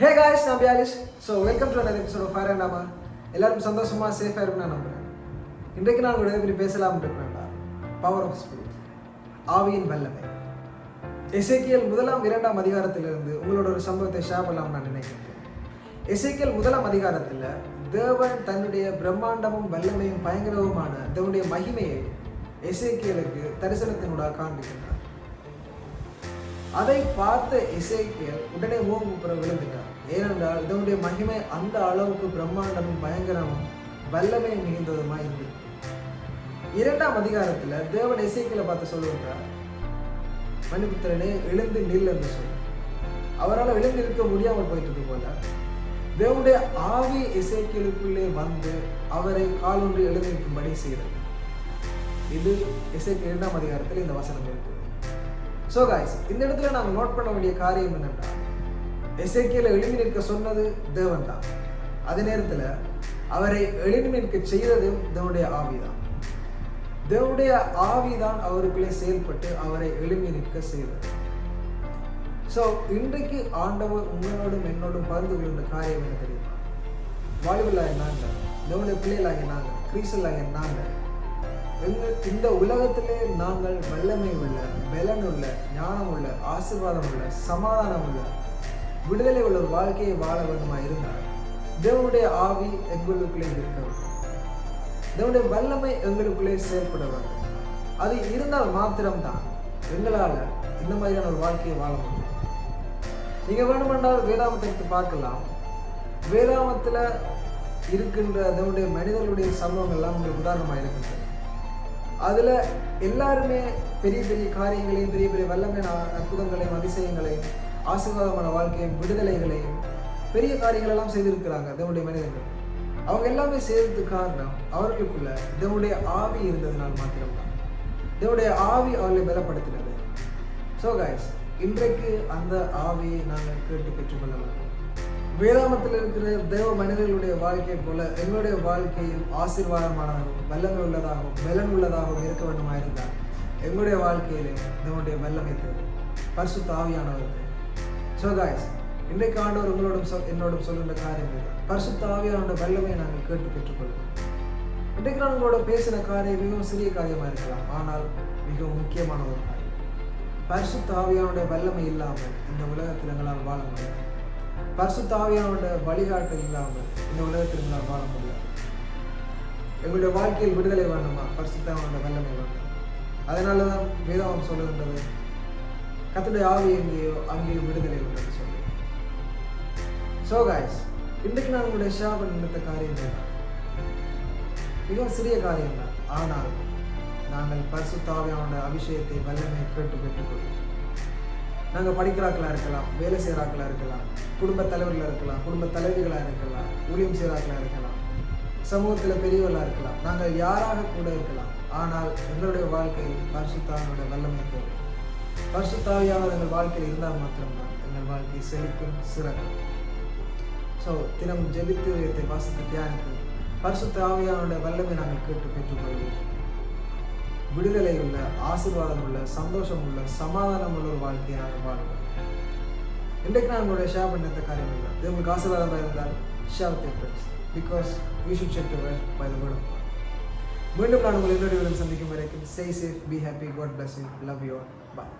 ஹே guys நான் பியாலிஷ் so welcome to another episode of நாமா எல்லாரும் சந்தோஷமாக சேஃபாக இருக்கும் நான் நம்புகிறேன் இன்றைக்கு நான் உங்களை பற்றி பேசலாம் இருக்கிறேன்டா பவர் ஆஃப் ஸ்பிரிட் ஆவியின் வல்லமை. இசைக்கியல் முதலாம் இரண்டாம் அதிகாரத்திலிருந்து உங்களோட ஒரு சம்பவத்தை ஷேர் பண்ணலாம் நான் நினைக்கிறேன். இசைக்கியல் முதலாம் அதிகாரத்தில் தேவன் தன்னுடைய பிரம்மாண்டமும் வல்லமையும் பயங்கரவுமான தேவனுடைய மகிமையை இசைக்கியலுக்கு தரிசனத்தினூடாக காண்பிக்கின்றார் அதை பார்த்த இசைக்கியல் உடனே மூக்குப்புற விழுந்துட்டார். ஏனென்றால் இதனுடைய மகிமை அந்த அளவுக்கு பிரம்மாண்டமும் பயங்கரமும் வல்லமை மிகுந்ததுமா இருந்தது. இரண்டாம் அதிகாரத்தில் தேவன் இசைக்கியலை பார்த்து சொல்லுகிறார். மணிபுத்திரனே எழுந்து நில் என்று சொல்லி அவரால் எழுந்து இருக்க முடியாமல் போயிட்டது போல. தேவனுடைய ஆவி இசைக்கியலுக்குள்ளே வந்து அவரை காலொன்று எழுந்திருக்கும்படி செய்தது. இது இசைக்கு இரண்டாம் அதிகாரத்தில் இந்த வசனம் இருக்குது ஸோ காய்ஸ் இந்த இடத்துல நாங்கள் நோட் பண்ண வேண்டிய காரியம் என்னென்னா எசேக்கியல எழுதி நிற்க சொன்னது தேவன் தான். அதே நேரத்தில் அவரை எழுதி நிற்க செய்ததும் தேவனுடைய ஆவிதான் தேவனுடைய ஆவிதான் அவருக்குள்ளே செயல்பட்டு அவரை எழுப்பி நிற்க செய்தது. ஸோ இன்றைக்கு ஆண்டவர் உங்களோடும் என்னோடும் பகிர்ந்து கொள்கின்ற காரியம் என்ன தெரியுமா? வாலிபலாக நாங்கள் தேவனுடைய பிள்ளைகளாகிய நாங்கள் கிரீசலாகிய நாங்கள் எங்கள் இந்த உலகத்திலே நாங்கள் வல்லமை உள்ள பலன் உள்ள ஞானம் உள்ள ஆசீர்வாதம் உள்ள சமாதானம் உள்ள விடுதலை உள்ள ஒரு வாழ்க்கையை வாழ வேண்டுமா இருந்தால் தேவனுடைய ஆவி எங்களுக்குள்ளே இருக்க வேண்டும். தேவனுடைய வல்லமை எங்களுக்குள்ளே செயல்பட வேண்டும். அது இருந்தால் மாத்திரம்தான் எங்களால் இந்த மாதிரியான ஒரு வாழ்க்கையை வாழ முடியும். நீங்கள் வேணுமென்றால் வேதாமத்தை எடுத்து பார்க்கலாம். வேதாமத்தில் இருக்கின்ற அதனுடைய மனிதர்களுடைய சம்பவங்கள்லாம் உங்களுக்கு உதாரணமாக இருக்கின்றது. அதில் எல்லாருமே பெரிய பெரிய காரியங்களையும் பெரிய பெரிய வல்லமை அற்புதங்களையும் அதிசயங்களையும் ஆசீர்வாதமான வாழ்க்கையும் விடுதலைகளையும் பெரிய காரியங்கள் எல்லாம் செய்திருக்கிறாங்க தேவனுடைய மனிதர்கள். அவங்க எல்லாமே செய்ததுக்கு காரணம் அவர்களுக்குள்ள தேவனுடைய ஆவி இருந்ததுனால் மாத்திரம்தான். தேவனுடைய ஆவி அவர்களை பலப்படுத்தினது. ஸோ கைஸ் இன்றைக்கு அந்த ஆவியை நாங்கள் கேட்டு பெற்றுக்கொள்ளலாம். வேதாமத்தில் இருக்கிற தேவ மனிதர்களுடைய வாழ்க்கை போல எங்களுடைய வாழ்க்கையும் ஆசீர்வாதமானதாகவும் வல்லமை உள்ளதாகவும் பலன் உள்ளதாகவும் இருக்க வேண்டுமா இருந்தால் எங்களுடைய வாழ்க்கையிலே நம்முடைய வல்லமை தேவை. பரிசு ஆவியானவர். ஸோ காய்ஸ் இன்றைக்கு ஆண்டவர் உங்களோடும் சொல் என்னோடும் சொல்லுகின்ற காரியம் இது. பரிசுத்த ஆவியானோட வல்லமையை நாங்கள் கேட்டு பெற்றுக்கொள்வோம். இன்றைக்கு நான் உங்களோட பேசின காரியம் மிகவும் சிறிய காரியமாக இருக்கலாம் ஆனால் மிகவும் முக்கியமான ஒரு காரியம். பரிசு தாவியானுடைய வல்லமை இல்லாமல் இந்த உலகத்தில் எங்களால் வாழ முடியாது. பரிசுத்த வழிகாட்டு இல்லாமல் இந்த உலகத்தில் நான் வாழ முடியாது எங்களுடைய வாழ்க்கையில் விடுதலை வேண்டுமா பரிசுத்தாவியோட வல்லமை வேண்டும் அதனால தான் வேதாவம் சொல்லுகின்றது கத்துடைய ஆவி எங்கேயோ அங்கேயோ விடுதலை உண்டு சொல்லி. ஸோ காய்ஸ் இன்றைக்கு நான் உங்களுடைய ஷாபன் நினைத்த காரியம் தான் மிகவும் சிறிய காரியம் தான். ஆனால் நாங்கள் பரிசுத்தாவியானோட அபிஷேகத்தை வல்லமை கேட்டு பெற்றுக்கொள்வோம் நாங்கள் படிக்கிறாக்களாக இருக்கலாம் வேலை செய்கிறாக்களாக இருக்கலாம் குடும்ப தலைவர்களாக இருக்கலாம் குடும்ப தலைவிகளாக இருக்கலாம் ஊழியம் செய்கிறாக்களாக இருக்கலாம் சமூகத்தில் பெரியவர்களாக இருக்கலாம். நாங்கள் யாராக கூட இருக்கலாம். ஆனால் எங்களுடைய வாழ்க்கையில் பரிசுத்தாவினுடைய வல்லமை தேவை பரிசுத்தாவியானவர் எங்கள் வாழ்க்கையில் இருந்தால் மாத்திரம்தான் எங்கள் வாழ்க்கை செழிக்கும் சிறக்கும். ஸோ தினம் ஜெபித்து வாசித்து தியானித்து பரிசுத்த வல்லமை நாங்கள் கேட்டு பெற்றுக்கொள்வோம் விடுதலை உள்ள ஆசீர்வாதம் உள்ள சந்தோஷம் உள்ள சமாதானம் உள்ள ஒரு வாழ்க்கையை நாங்கள் வாழ்வோம் இன்றைக்கு நான் உங்களுடைய ஷேர் பண்ண காரியம் இல்லை இது உங்களுக்கு ஆசீர்வாதமாக இருந்தால் share with friends because we should check your by the word மீண்டும் நான் உங்களை இன்னொரு சந்திக்கும் வரைக்கும் say safe be happy God bless you love you bye